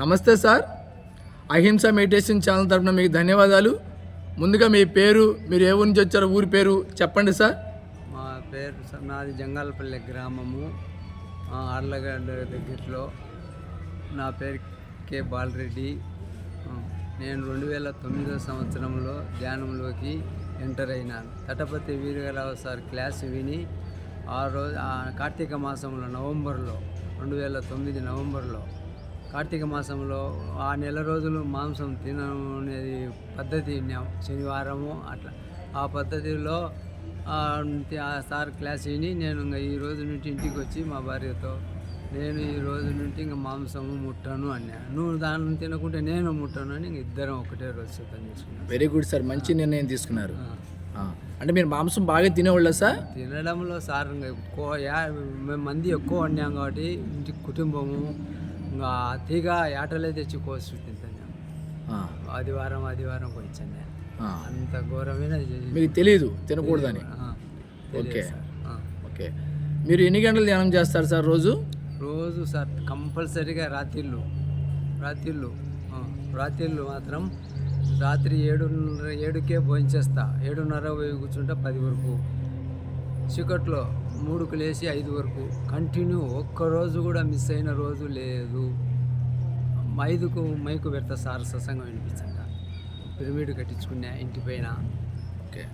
నమస్తే sir. Ahimsa meditation channel తరపున మీకు ధన్యవాదాలు. ముందుగా మీ పేరు మీరు ఏ ఊరి నుంచి వచ్చారో ఊరి పేరు చెప్పండి సార్. మా పేరు నాది జంగాలపల్లి గ్రామము ఆర్లగడ్డ దగ్గరలో. నా పేరు కె. బాలరెడ్డి. నేను రెండు వేల తొమ్మిదో సంవత్సరంలో ధ్యానంలోకి ఎంటర్ అయినాను. తటపతి వీరగరావు సార్ క్లాస్ విని ఆ రోజు కార్తీక మాసంలో నవంబర్లో రెండు వేల తొమ్మిది నవంబర్లో కార్తీక మాసంలో ఆ నెల రోజులు మాంసం తినడం అనేది పద్ధతి శనివారము అట్లా. ఆ పద్ధతిలో ఆ సార్ క్లాస్ విని నేను ఇంకా ఈ రోజు నుండి ఇంటికి వచ్చి మా భార్యతో నేను ఈ రోజు నుండి ఇంకా మాంసము ముట్టను అన్నా. నువ్వు దాన్ని తినకుంటే నేను ముట్టను అని ఇంక ఇద్దరం ఒకటే రోజు సిద్ధం చేసుకున్నాను వెరీ గుడ్ సార్ మంచి నిర్ణయం తీసుకున్నారు. అంటే మీరు మాంసం బాగా తినేవాళ్ళ సార్ తినడంలో సార్ ఇంకా ఎక్కువ యా మేము మంది ఎక్కువ వండాం కాబట్టి ఇంటి కుటుంబము ఇంకా తీగ ఏటలే తెచ్చి కోసి తింటాను ఆదివారం ఆదివారం కొంచెం నేను. అంత ఘోరమైన మీకు తెలియదు తినకూడదని ఓకే. ఓకే. మీరు ఎన్ని గంటలు ధ్యానం చేస్తారు సార్ రోజు? రోజు సార్ కంపల్సరీగా రాత్రిళ్ళు. రాత్రిళ్ళు. రాత్రిళ్ళు మాత్రం రాత్రి ఏడున్నర ఏడుకే భోంచేస్తా. ఏడున్నర పోయి కూర్చుంటా పది వరకు. చీకట్లో మూడుకు లేచి ఐదు వరకు. కంటిన్యూ ఒక్కరోజు కూడా మిస్ అయిన రోజు లేదు. ఐదుకు మైకు పెడతా సార్ సత్సంగం వినిపించండి పిరమిడ్ కట్టించుకున్నా ఇంటి పైన. ఓకే.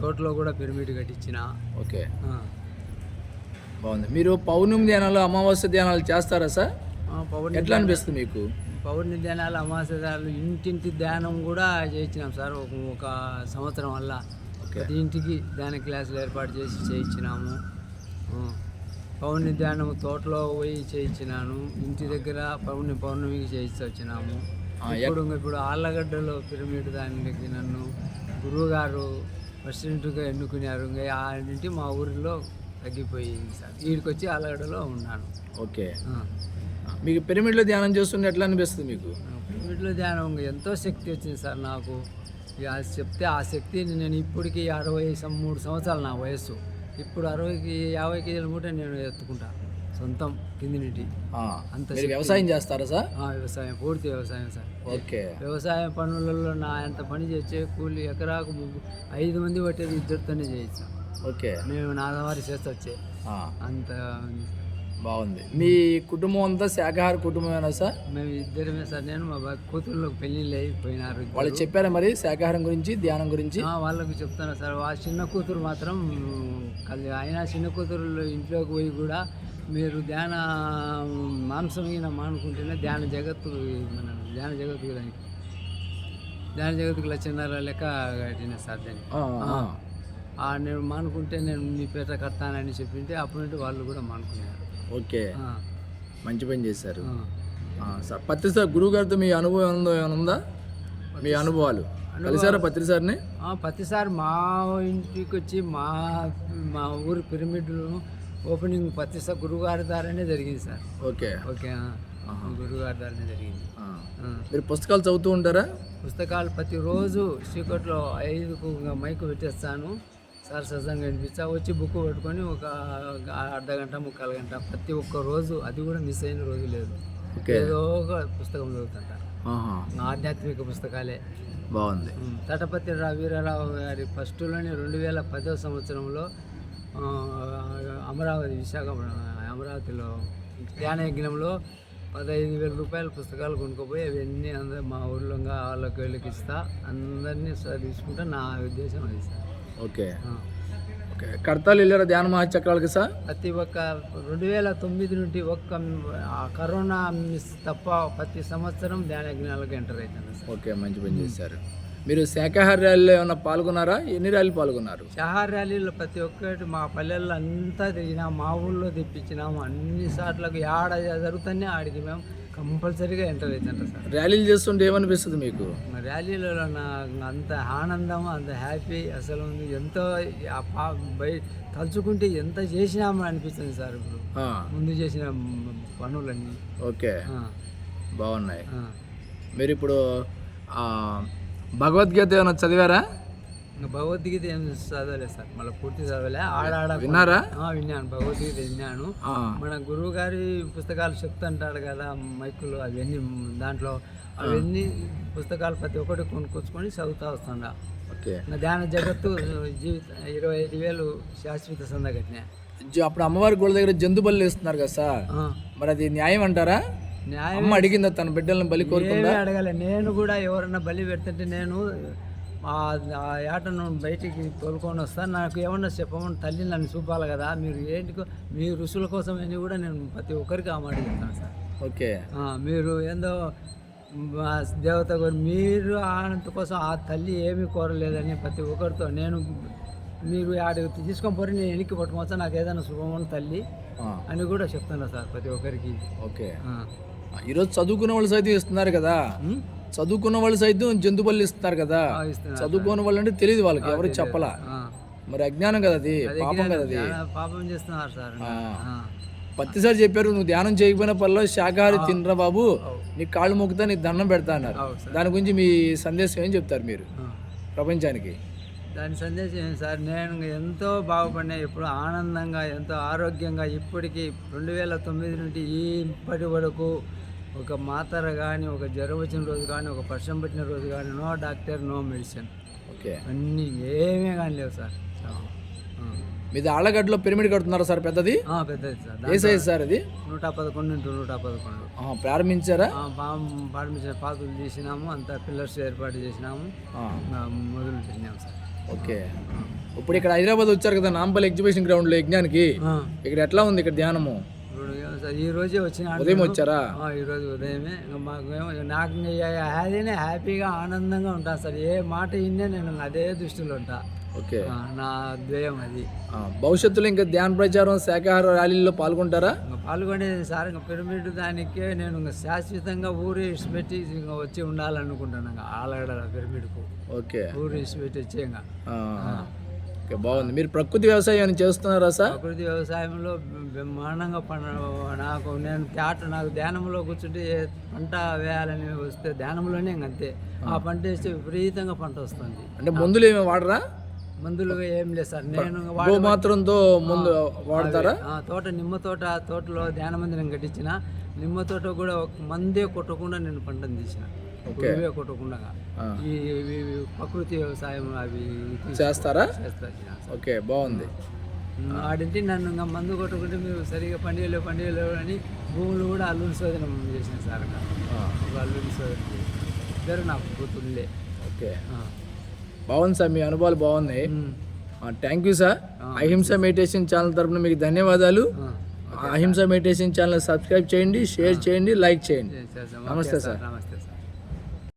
తోటలో కూడా పిరమిడ్ కట్టించిన. ఓకే. బాగుంది. మీరు పౌర్ణమి ధ్యానాలు అమావాస్య ధ్యానాలు చేస్తారా సార్? పౌర్ణమి ఎట్లా అనిపిస్తుంది మీకు? పౌర్ణమి ధ్యానాలు అమావాస్య ధ్యానాలు ఇంటింటి ధ్యానం కూడా చేయించినాం సార్. ఒక సంవత్సరం వల్ల. ప్రతి ఇంటికి ధ్యాన క్లాసులు ఏర్పాటు చేసి చేయించినాము. ఆ. పౌర్ణమి ధ్యానం తోటలో పోయి చేయించినాను. ఇంటి దగ్గర పౌర్ణమి పౌర్ణమికి చేయించి వచ్చినాము. ఇప్పుడు ఇప్పుడు ఆళ్ళగడ్డలో పిరమిడ్ దానికి నన్ను గురువుగారు ప్రెసిడెంట్గా ఎన్నుకున్నారు. ఇంకా ఆ మా ఊరిలో తగ్గిపోయింది సార్. వీడికి వచ్చి ఆళ్ళగడ్డలో ఉన్నాను. ఓకే. మీకు పిరమిడ్లో ధ్యానం చేస్తుంటే ఎట్లా అనిపిస్తుంది మీకు? పిరమిడ్లో ధ్యానం ఎంతో శక్తి వచ్చింది సార్ నాకు. చెప్తే ఆ శక్తిని నేను ఇప్పటికి అరవై సం- మూడు సంవత్సరాలు నా వయస్సు. ఇప్పుడు అరవైకి యాభై కేజీల మూట నేను ఎత్తుకుంటా. సొంతం కింది నుండి ఆ, అంత వ్యవసాయం చేస్తారా సార్? ఆ, వ్యవసాయం పూర్తి వ్యవసాయం సార్. ఓకే. వ్యవసాయ పనులలో నా ఎంత పని చేసే కూలి ఎకరాకు ఐదు మంది పట్టేది ఇద్దరితోనే చేయొచ్చు ఓకే. మేము నాదవారి చేస్తూ వచ్చే. ఆ, అంత బాగుంది. మీ కుటుంబం అంతా శాకాహార కుటుంబమేనా సార్? మేము ఇద్దరమే సార్. నేను మా కూతుర్లకు పెళ్ళిళ్ళు అయిపోయినారు. వాళ్ళు చెప్పారా మరి శాకాహారం గురించి ధ్యానం గురించి? వాళ్ళకు చెప్తాను సార్. ఆ చిన్న కూతురు మాత్రం కలి ఆయన చిన్న కూతురు ఇంట్లోకి పోయి కూడా మీరు ధ్యాన మాంసం ఈయన మానుకుంటేనే ధ్యాన జగత్తు మన ధ్యాన జగత్తు దానికి ధ్యాన జగత్తుకు లక్షన్నర లెక్క కట్టిన సార్ నేను మానుకుంటే నేను మీ పేట కడతానని చెప్పింటే అప్పటి నుండి వాళ్ళు కూడా మానుకున్నారు. ఓకే. మంచి పని చేశారు. సార్ పత్రి సార్ గురువు గారితో మీ అనుభవం ఉందో ఏమైనా ఉందా? మీ అనుభవాలు. కలిసారా పత్రి సార్ని? ఆ, ప్రతిసారి మా ఇంటికి వచ్చి మా మా ఊరి పిరమిడ్ ఓపెనింగ్ ప్రతిసారి గురువుగారి ద్వారానే జరిగింది సార్. ఓకే. ఓకే గురువుగారి ద్వారానే జరిగింది. మీరు పుస్తకాలు చదువుతూ ఉంటారా? పుస్తకాలు ప్రతిరోజు చీకట్లో ఐదుకు ఇంకా మైకు పెట్టేస్తాను. సార్ సజంగా వినిపించా వచ్చి బుక్ పట్టుకొని ఒక అర్ధ గంట ముక్కాలు గంట ప్రతి ఒక్క రోజు అది కూడా మిస్ అయిన రోజు లేదు. ఏదో ఒక పుస్తకం చదువుతుంటా. ఆహా, ఆధ్యాత్మిక పుస్తకాలే. బాగుంది. తటపతి వీరరావు గారి ఫస్ట్లోనే రెండు వేల పదో సంవత్సరంలో అమరావతి విశాఖపట్నం అమరావతిలో ధ్యాన యజ్ఞంలో పదహైదు వేల రూపాయల పుస్తకాలు కొనుక్కోపోయి అవన్నీ అందరూ మా ఊళ్ళో వాళ్ళకి వీళ్ళకి ఇస్తా. అందరినీ తీసుకుంటా నా ఉద్దేశం అది సార్. ఓకే. ఓకే. కడతాలు వెళ్ళారా ధ్యాన మహాచక్రాలకి సార్? ప్రతి ఒక్క రెండు వేల తొమ్మిది నుండి ఒక్క కరోనా మిస్ తప్ప ప్రతి సంవత్సరం ధ్యాన యజ్ఞాలకు ఎంటర్ అవుతాను ఓకే మంచి పని చేశారు. మీరు శాకాహార ర్యాలీలో ఏమైనా పాల్గొన్నారా? ఎన్ని ర్యాలీలు పాల్గొన్నారు? షహార్ ర్యాలీలో ప్రతి ఒక్కటి మా పల్లెల్లో అంతా తిరిగినాం మా ఊళ్ళో తెప్పించినాము అన్ని సార్లకు ఆడ జరుగుతానే ఆడికి మేము కంపల్సరీగా ఎంటర్ అవుతుంటాం సార్. ర్యాలీలు చేస్తుంటే ఏమనిపిస్తుంది మీకు? నాకు అంత ఆనందం అంత హ్యాపీ అసలు ఎంతో బయ తలుచుకుంటే ఎంత చేసినామని అనిపిస్తుంది సార్ ఇప్పుడు. ముందు చేసిన పనులన్నీ. ఓకే. బాగున్నాయి. మీరు ఇప్పుడు భగవద్గీత ఏమైనా చదివారా? ఇంకా భగవద్గీత ఏం చదవలేదు సార్. మళ్ళీ పూర్తి చదవలే. ఆడాడ విన్నారా? విన్నాను. భగవద్గీత విన్నాను. మన గురువు గారి పుస్తకాలు చెప్తుంటాడు కదా మైకులు అవన్నీ దాంట్లో. అవన్నీ పుస్తకాలు ప్రతి ఒక్కటి కొనుక్కొచ్చుకొని చదువుతా వస్తుండ. ఇంకా ధ్యాన జగత్తు జీవిత ఇరవై ఐదు వేలు శాశ్వత సందగట్నే అప్పుడు అమ్మవారి గుడి దగ్గర జంతు బలి వేస్తున్నారు కదా సార్. మరి అది న్యాయం అంటారా? న్యాయం అమ్మ అడిగిందా తన బిడ్డలను బలి కోరుకుందా? అడగలే. నేను కూడా ఎవరన్నా బలి పెడుతుంటే నేను ఆ ఆ ఏటను బయటికి తోలుకొని వస్తాను నాకు ఏమన్నా చెప్పమని తల్లి నన్ను చూపాలి కదా మీరు ఏంటికో మీ ఋషుల కోసం అని కూడా నేను ప్రతి ఒక్కరికి ఆ మాట చెప్తాను సార్. ఓకే. మీరు ఏందో దేవత మీరు ఆనంద కోసం ఆ తల్లి ఏమీ కోరలేదని ప్రతి ఒక్కరితో నేను మీరు ఆడికి తీసుకొని పోయి నేను వెనక్కి పట్టుకోవచ్చా నాకు ఏదైనా శుభమని తల్లి అని కూడా చెప్తాను సార్ ప్రతి ఒక్కరికి. ఓకే. ఈరోజు చదువుకున్న వాళ్ళు సైతం ఇస్తున్నారు కదా? చదువుకున్న వాళ్ళు సైతం జంతు బలి ఇస్తున్నారు కదా. చదువుకోని వాళ్ళు అంటే తెలియదు వాళ్ళకి ఎవరు చెప్పలా. మరి అజ్ఞానం కదా అది పాపం కదా అది. పాపం చేస్తున్నారు సార్. పత్తిసారి చెప్పారు నువ్వు ధ్యానం చేయకపోయినా పర్లేదు శాకాహారి తినరా బాబు నీ కాళ్ళు మొక్కుతా నీకు దండం పెడతా అన్నారు. దాని గురించి మీ సందేశం ఏం చెప్తారు మీరు. ప్రపంచానికి. దాని సందేశం ఏంటి సార్? నేను ఎంతో బాగుపడినా ఇప్పుడు ఆనందంగా ఎంతో ఆరోగ్యంగా ఇప్పటికీ రెండు వేల తొమ్మిది నుండి ఈ ఇప్పటి వరకు ఒక మాతర కానీ ఒక జ్వరం వచ్చిన రోజు కానీ ఒక పర్షం పెట్టిన రోజు కానీ no doctor no medicine. Okay. అన్నీ ఏమీ కానీ లేవు సార్. మీది ఆళ్ళగడ్డలో పిరమిడ్ కడుతున్నారా సార్ పెద్దది? పెద్దది సార్. ఏ సైజ్ సార్ అది నూట పదకొండు ఇంటూ నూట పదకొండు. ప్రారంభించారా? పాటించిన పాకులు తీసినాము అంతా పిల్లర్స్ ఏర్పాటు చేసినాము. మొదలు పెట్టినాము సార్. ఓకే. ఇప్పుడు ఇక్కడ హైదరాబాద్ వచ్చారు కదా నాంపల్లి ఎగ్జిబిషన్ గ్రౌండ్లో యజ్ఞానికి. ఆ. ఇక్కడ ఎట్లా ఉంది ఇక్కడ ధ్యానము? సార్ ఈ రోజే వచ్చిన ఉదయం వచ్చారా? ఆ, ఈరోజు ఉదయమే. ఇంకా మాకు ఏమో నాకు హ్యాపీనే హ్యాపీగా ఆనందంగా ఉంటాను సార్. ఏ మాట విన్నే నేను అదే దృష్టిలో ఉంటా. ఓకే. నా ద్వయం అది. భవిష్యత్తులో ఇంకా ధ్యాన ప్రచారం శాకాహార ర్యాలీల్లో పాల్గొంటారా? పాల్గొనేది సార్ ఇంకా పిరమిడ్ దానికే నేను ఇంకా శాశ్వతంగా ఊరు ఇచ్చిపెట్టి ఇంకా వచ్చి ఉండాలనుకుంటాను ఇంకా ఆలగడ పిరమిడ్కు. ఓకే. ఊరు ఇచ్చిపెట్టి వచ్చి ఇంకా. ఆ, ఓకే బాగుంది. మీరు ప్రకృతి వ్యవసాయం చేస్తున్నారా సార్? ప్రకృతి వ్యవసాయంలో బ్రహ్మాండంగా పంట నాకు నేను తేట నాకు ధ్యానంలో కూర్చుంటే ఏ పంట వేయాలని వస్తే ధ్యానంలోనే ఇంక అంతే. ఆ. పంట వేస్తే విపరీతంగా పంట వస్తుంది. అంటే మందులు ఏమి వాడరా? మందులు ఏం లేదు సార్. నేను గోమాత్రంతో ముందు వాడతారా? ఆ, తోట నిమ్మ తోట తోటలో ధ్యాన మందిరం కట్టించిన. నిమ్మ తోట కూడా ఒక మందే కొట్టకుండా నేను పంటను తీసిన. పురుగే కొట్టకుండా. ఈ ప్రకృతి వ్యవసాయం అవి చేస్తారా? చేస్తా ఓకే బాగుంది. ఆడింటి నన్ను ఇంకా మందు కొట్టుకుంటే మీరు సరిగా పండుగలు పండుగలు అని భూములు కూడా అల్లుని శోధన చేసిన సార్ అల్లుని శోధన ఇద్దరు నాకు కూతుళ్ళే. ఓకే. బాగుంది సార్ మీ అనుభవాలు బాగున్నాయి. ఉమ్. Thank you sir. Ahimsa meditation channel తరపున మీకు ధన్యవాదాలు. అహింస మెడిటేషన్ ఛానల్ సబ్స్క్రైబ్ చేయండి షేర్ చేయండి లైక్ చేయండి. నమస్తే సార్. నమస్తే